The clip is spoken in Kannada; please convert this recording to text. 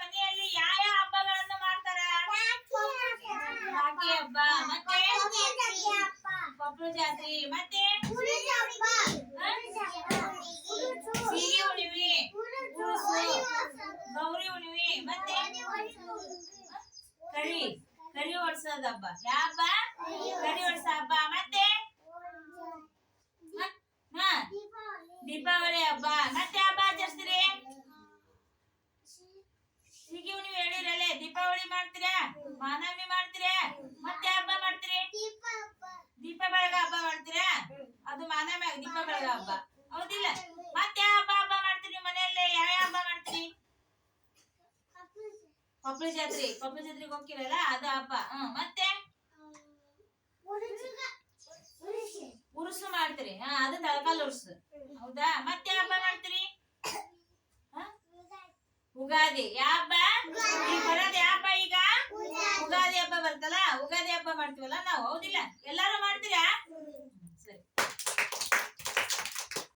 ಮನೆಯಲ್ಲಿ ಯಾವ ಯಾವ ಹಬ್ಬಗಳನ್ನು ಮಾಡ್ತಾರೆ? ಮತ್ತೆ ಸಿಹಿ ಗೌರಿ ಮತ್ತೆ ಕರಿ ಕರಿ ಓಡಿಸೋದ ಹಬ್ಬ. ಯಾವ ಹಬ್ಬ? ಕರಿ ಹಬ್ಬ, ಮತ್ತೆ ದೀಪಾವಳಿ ಹಬ್ಬ. ಮಾಡ್ತೀರಾ? ಮಾನವಮಿ ಮಾಡ್ತೀರಾ? ಮತ್ತೆ ಹಬ್ಬ ಮಾಡ್ತೀರಿ? ದೀಪ ಬೆಳಗ ಹಬ್ಬ ಮಾಡ್ತೀರಾ? ಅದು ಮಾನವಮಿ ಆಗ- ದೀಪ ಬೆಳಗ ಹಬ್ಬ. ಹೌದಿಲ್ಲ? ಮತ್ತೆ ಹಬ್ಬ ಹಬ್ಬ ಮಾಡ್ತೀರಿ ಮನೆಯಲ್ಲಿ? ಯಾವ ಹಬ್ಬ ಮಾಡ್ತೀರಿ? ಕೊಪ್ಪಳ ಜಾತ್ರೆ. ಕೊಪ್ಪಳ ಜಾತ್ರೆಗೆ ಹೋಗ್ತಿರಲ್ಲ ಅದು ಹಬ್ಬ. ಹ್ಮ್ ಮತ್ತೆ? ಉರುಸು ಮಾಡ್ತೀರಿ. ಹಾ ಅದು ತಳಕಾಲ ಉರುಸು. ಹೌದಾ? ಮತ್ತೆ ಹಬ್ಬ? ಉಗಾದಿ. ಹಬ್ಬ ಬರೋದು ಹಬ್ಬ ಈಗ? ಉಗಾದಿ ಹಬ್ಬ ಬರ್ತಲ್ಲ, ಉಗಾದಿ ಹಬ್ಬ ಮಾಡ್ತೀವಲ್ಲ ನಾವು? ಹೌದಿಲ್ಲ? ಎಲ್ಲಾರು ಮಾಡ್ತೀರಾ? ಸರಿ.